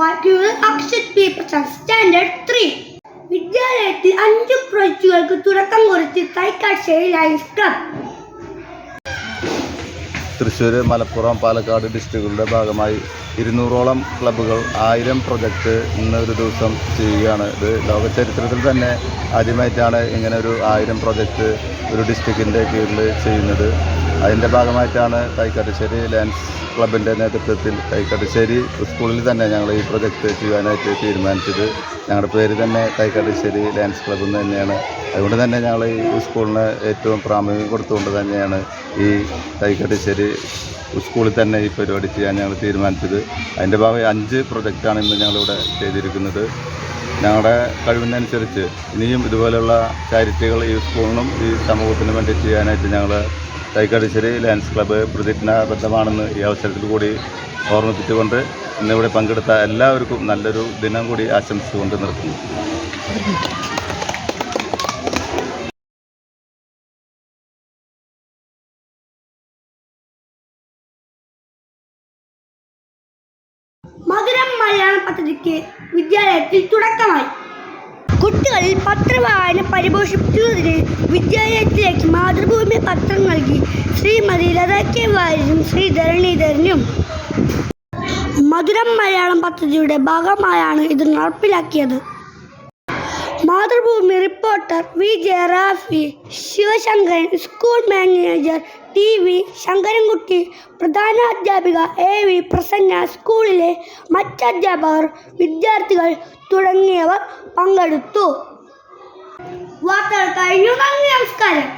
വായിക്കുന്നത് Akshat P. Prasad standard three. വിദ്യാലയത്തിൽ അഞ്ച് പ്രോജക്റ്റുകൾക്ക് തുടക്കം കുറിച്ച് തൈക്കാഴ്ചയിൽ ക്ലബ് തൃശ്ശൂർ മലപ്പുറം പാലക്കാട് ഡിസ്ട്രിക്റ്റുകളുടെ ഭാഗമായി ഇരുന്നൂറോളം ക്ലബ്ബുകൾ ആയിരം പ്രൊജക്റ്റ് ഇന്ന് ഒരു ദിവസം ചെയ്യുകയാണ്. ഇത് ലോക ചരിത്രത്തിൽ തന്നെ ആദ്യമായിട്ടാണ് ഇങ്ങനെ ഒരു ആയിരം പ്രൊജക്റ്റ് ഒരു ഡിസ്ട്രിക്റ്റിന്റെ കീഴിൽ ചെയ്യുന്നത്. അതിന്റെ ഭാഗമായിട്ടാണ് കൈക്കട്ടശ്ശേരി ലയൻസ് ക്ലബിന്റെ നേതൃത്വത്തിൽ കൈക്കട്ടശ്ശേരി സ്കൂളിൽ തന്നെ ഞങ്ങൾ ഈ പ്രൊജക്റ്റ് ചെയ്യാനായിട്ട് തീരുമാനിച്ചത്. ഞങ്ങളുടെ പേര് തന്നെ കൈക്കട്ടശ്ശേരി ലയൻസ് ക്ലബ് എന്ന് തന്നെയാണ്. അതുകൊണ്ട് തന്നെ ഞങ്ങൾ ഈ സ്കൂളിന് ഏറ്റവും പ്രാമുഖ്യം കൊടുത്തുകൊണ്ട് തന്നെയാണ് ഈ കൈക്കട്ടശ്ശേരി സ്കൂളിൽ തന്നെ ഈ പരിപാടി ചെയ്യാൻ ഞങ്ങൾ തീരുമാനിച്ചത്. അതിന്റെ ഭാഗമായി അഞ്ച് പ്രൊജക്റ്റാണ് ഇന്ന് ഞങ്ങളിവിടെ ചെയ്തിരിക്കുന്നത്. ഞങ്ങളുടെ കഴിവിനനുസരിച്ച് ഇനിയും ഇതുപോലെയുള്ള ചാരിറ്റികൾ ഈ സ്കൂളിനും ഈ സമൂഹത്തിനും വേണ്ടി ചെയ്യാനായിട്ട് ഞങ്ങൾ തൈക്കാട്ടുശ്ശേരി ലയൻസ് ക്ലബ്ബ് പ്രതിജ്ഞാബദ്ധമാണെന്ന് ഈ അവസരത്തിൽ കൂടി ഓർമ്മിപ്പിച്ചുകൊണ്ട് ഇന്നിവിടെ പങ്കെടുത്ത എല്ലാവർക്കും നല്ലൊരു ദിനം കൂടി ആശംസിച്ചുകൊണ്ട് നിർത്തുന്നു. മധുരം മലയാളം പദ്ധതിക്ക് വിദ്യാലയത്തിൽ തുടക്കമായി. കുട്ടികളിൽ പത്രവായന പരിപോഷിപ്പിക്കുന്നതിന് വിദ്യാലയത്തിലേക്ക് മാതൃഭൂമി പത്രം നൽകി. ശ്രീമതി ലത കെ വാര്യനും ശ്രീ ധരണീധരനും. മധുരം മലയാളം പദ്ധതിയുടെ ഭാഗമായാണ് ഇത് നടപ്പിലാക്കിയത്. Mathrubhumi reporter V ജയറാഫി Sivasankaran school manager T V Sankarankutty പ്രധാന അധ്യാപിക എ വി പ്രസന്ന സ്കൂളിലെ മറ്റധ്യാപകർ വിദ്യാർത്ഥികൾ തുടങ്ങിയവർ പങ്കെടുത്തു. വാർത്തകൾ കഴിഞ്ഞു നന്ദി നമസ്കാരം.